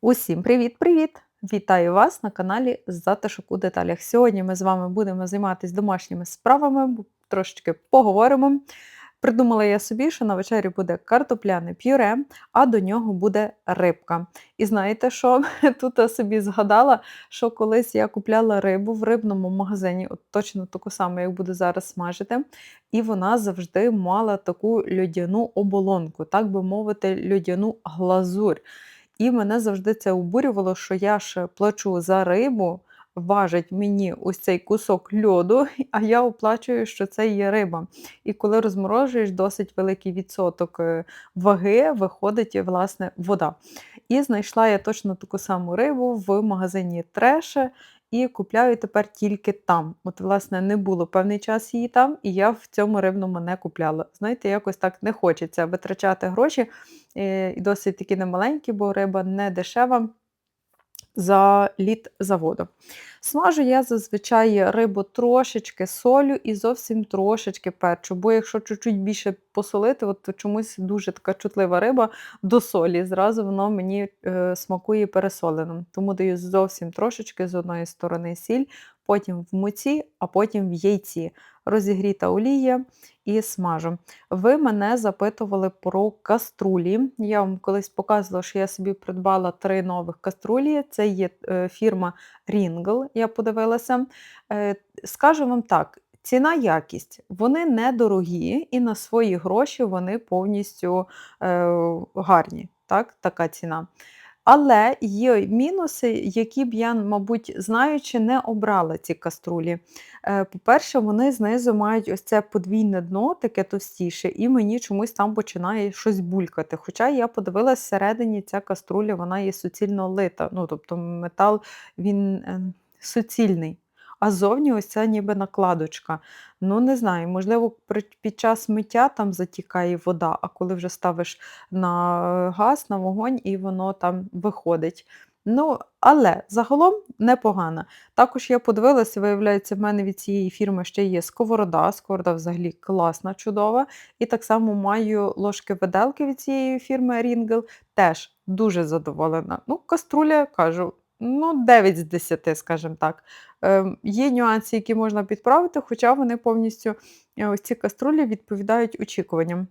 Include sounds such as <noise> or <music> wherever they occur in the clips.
Усім привіт-привіт! Вітаю вас на каналі Затишок у деталях. Сьогодні ми з вами будемо займатися домашніми справами, трошечки поговоримо. Придумала я собі, що на вечері буде картопляне пюре, а до нього буде рибка. І знаєте що? <laughs> Тут я собі згадала, що колись я купляла рибу в рибному магазині, от точно таку саму, як буду зараз смажити. І вона завжди мала таку льодяну оболонку, так би мовити, льодяну глазурь. І мене завжди це обурювало, що я ж плачу за рибу, важить мені ось цей кусок льоду, <laughs> а я оплачую, що це є риба. І коли розморожуєш досить великий відсоток е, ваги, виходить власне вода. І знайшла я точно таку саму рибу в магазині Треше. І купляю тепер тільки там. От, власне, не було певний час її там, і я в цьому рибному не купляла. Знаєте, якось так не хочеться витрачати гроші е, і досить такі немаленькі, бо риба не дешева за літ заводу. Смажу я зазвичай рибу трошечки солю і зовсім трошечки перчу, бо якщо чуть-чуть більше посолити, от чомусь дуже така чутлива риба до солі, зразу воно мені е, смакує пересоленим. Тому даю зовсім трошечки з одної сторони сіль, потім в муці, а потім в яйці. Розігріта олія і смажу. Ви мене запитували про каструлі. Я вам колись показувала, що я собі придбала три нових каструлі. Це є е, фірма Ringle, я подивилася. Е, Скажу вам так. Ціна якість, вони недорогі і на свої гроші вони повністю е, гарні. Так, Така ціна. Але є мінуси, які б я, мабуть, знаючи, не обрала ці каструлі. Е, По-перше, вони знизу мають ось це подвійне дно, таке товстіше, і мені чомусь там починає щось булькати. Хоча я подивилася всередині ця каструля вона є суцільно лита. Ну, тобто метал він е, суцільний. А зовні ось ця ніби накладочка. Ну, не знаю, можливо, під час миття там затікає вода, а коли вже ставиш на е, газ, на вогонь, і воно там виходить. Ну, але загалом непогано. Також я подивилася, виявляється, в мене від цієї фірми ще є сковорода. Сковорода взагалі класна, чудова. І так само маю ложки-виделки від цієї фірми Ringel, теж дуже задоволена. Ну, каструля, кажу, ну, 9 з 10, скажімо так. Ем, є нюанси, які можна підправити, хоча вони повністю, е, ось ці каструлі відповідають очікуванням.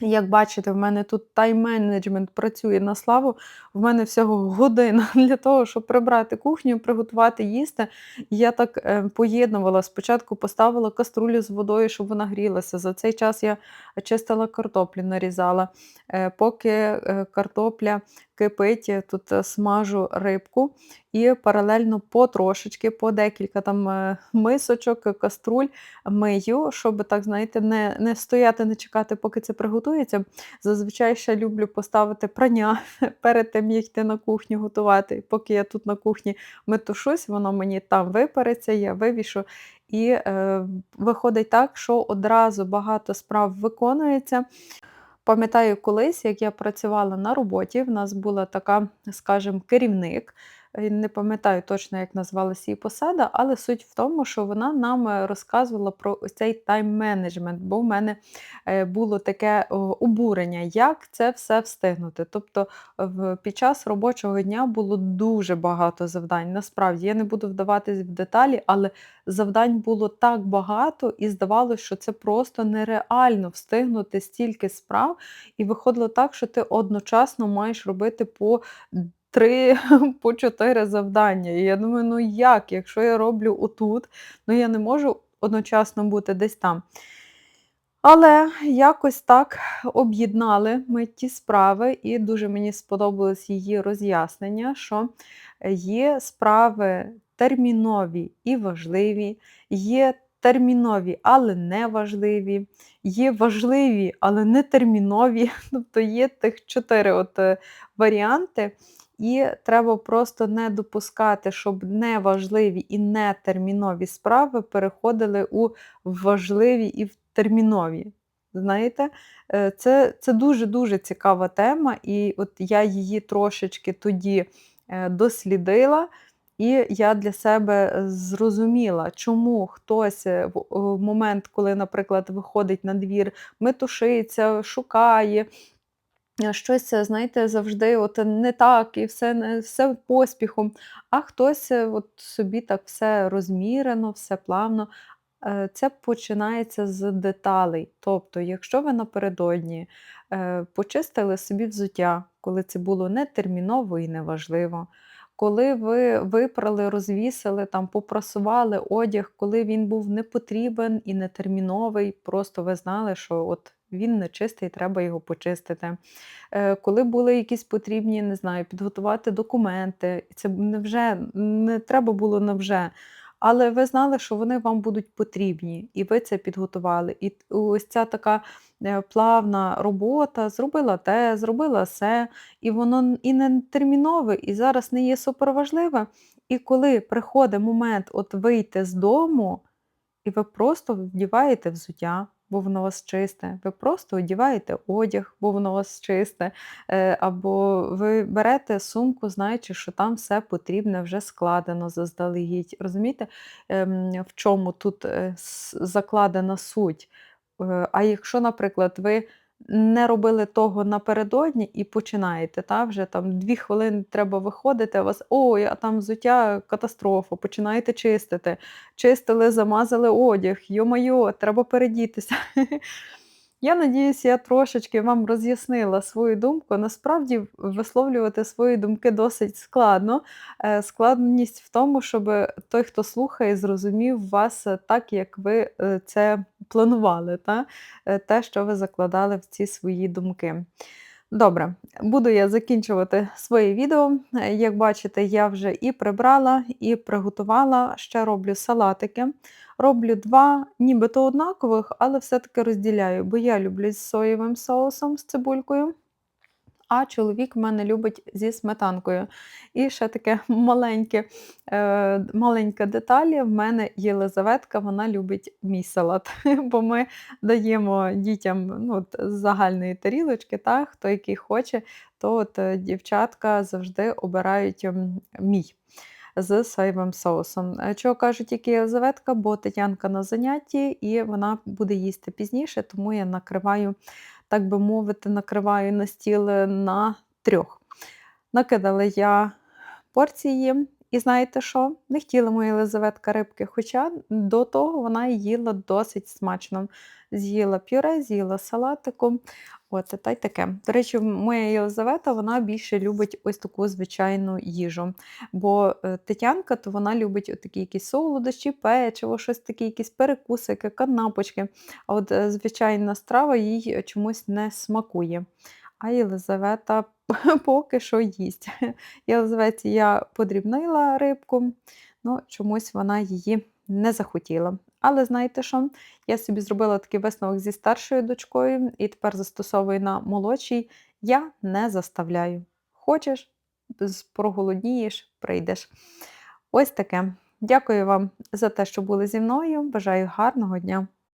Як бачите, в мене тут тайм-менеджмент працює на славу. В мене всього година <laughs> для того, щоб прибрати кухню, приготувати їсти. Я так е, поєднувала. Спочатку поставила каструлю з водою, щоб вона грілася. За цей час я чистила картоплю, нарізала. Е, Поки картопля кипить, тут е, смажу рибку і паралельно потрошечки, по декілька там е, мисочок, е, каструль мию, щоб так, знаєте, не не стояти, не чекати, поки це приготується. Зазвичай ще люблю поставити прання <laughs> перед тим, як йти на кухню готувати. Поки я тут на кухні метушусь, воно мені там випариться, я вивішу. І е, виходить так, що одразу багато справ виконується. Пам'ятаю колись, як я працювала на роботі, в нас була така, скажімо, керівник. Е, Не пам'ятаю точно, як називалася її посада, але суть в тому, що вона нам е, розказувала про цей тайм-менеджмент, бо в мене е, було таке обурення, як це все встигнути. Тобто під час робочого дня було дуже багато завдань. Насправді я не буду вдаватись в деталі, але завдань було так багато, і здавалося, що це просто нереально встигнути стільки справ. І виходило так, що ти одночасно маєш робити по 3, <laughs> по 4 завдання. І я думаю, ну як, якщо я роблю отут, ну я не можу одночасно бути десь там. Але якось так об'єднали ми ті справи, і дуже мені сподобалось її роз'яснення, що є справи термінові і важливі, є термінові, але не важливі, є важливі, але не термінові. <laughs> Тобто є тих чотири от е, варіанти. І треба просто не допускати, щоб неважливі і нетермінові справи переходили у важливі і в термінові. Знаєте, Е, це це дуже-дуже цікава тема, і от я її трошечки тоді е, дослідила, і я для себе е, зрозуміла, чому хтось в момент, коли, наприклад, виходить на двір, метушиться, шукає. Щось, е, знаєте, завжди от не так і все не все поспіхом, а хтось е, от собі так все розмірено, все плавно. Е, Це починається з деталей. Тобто, якщо ви напередодні почистили собі взуття, коли це було не терміново і неважливо, коли ви випрали, розвісили, там, попрасували одяг, коли він був не потрібен і не терміновий, просто ви знали, що от він нечистий, треба його почистити. Е, Коли були якісь потрібні, не знаю, підготувати документи, це не вже не треба було на вже. Але ви знали, що вони вам будуть потрібні, і ви це підготували. І ось ця така е, плавна робота, зробила те, зробила се, і воно і не термінове, і зараз не є суперважливе. І коли приходить момент от вийти з дому, і ви просто вдіваєте взуття, бо воно у вас чисте, ви просто одіваєте одяг, бо воно у вас чисте, е, або ви берете сумку, знаючи, що там все потрібне вже складено заздалегідь. Розумієте, ем, в чому тут е, закладена суть? Е, А якщо, наприклад, ви не робили того напередодні і починаєте, та, вже там 2 хвилини треба виходити, а вас ой, а там взуття катастрофа, починаєте чистити. Чистили, замазали одяг, йо-майо, треба передітися. <laughs> Я надіюсь, я трошечки вам роз'яснила свою думку. Насправді висловлювати свої думки досить складно. Е, Складність в тому, щоб той, хто слухає, зрозумів вас так, як ви е, це планували, та? Е, те, що ви закладали в ці свої думки. Добре, буду я закінчувати своє відео. Е, Як бачите, я вже і прибрала, і приготувала. Ще роблю салатики. Роблю два, нібито однакових, але все-таки розділяю, бо я люблю з соєвим соусом з цибулькою, а чоловік мене любить зі сметанкою. І ще таке маленьке, е, маленька деталь. В мене Єлизаветка, вона любить мій салат, <laughs> бо ми даємо дітям ну, от, загальної тарілочки, та, хто який хоче, то от, е, дівчатка завжди обирають мій з соєвим соусом. Е, Чого кажу тільки Єлизаветка, бо Тетянка на занятті і вона буде їсти пізніше, тому я накриваю, так би мовити, накриваю на стіл е, на трьох. Накидала я порції, і знаєте що? Не хотіла моя Єлизаветка рибки, хоча до того вона їла досить смачно. З'їла пюре, з'їла салатику. От, та й таке. До речі, моя Єлизавета вона більше любить ось таку звичайну їжу. Бо е, Тетянка, то вона любить такі якісь солодощі, печиво, щось таке, якісь перекусики, канапочки. А от е, звичайна страва їй чомусь не смакує. А Єлизавета <laughs> поки що їсть. <laughs> Єлизаветі я подрібнила рибку, ну чомусь вона її не захотіла. Але знаєте що? Я собі зробила такий висновок зі старшою дочкою і тепер застосовую на молодшій. Я не заставляю. Хочеш, проголоднієш, прийдеш. Ось таке. Дякую вам за те, що були зі мною. Бажаю гарного дня!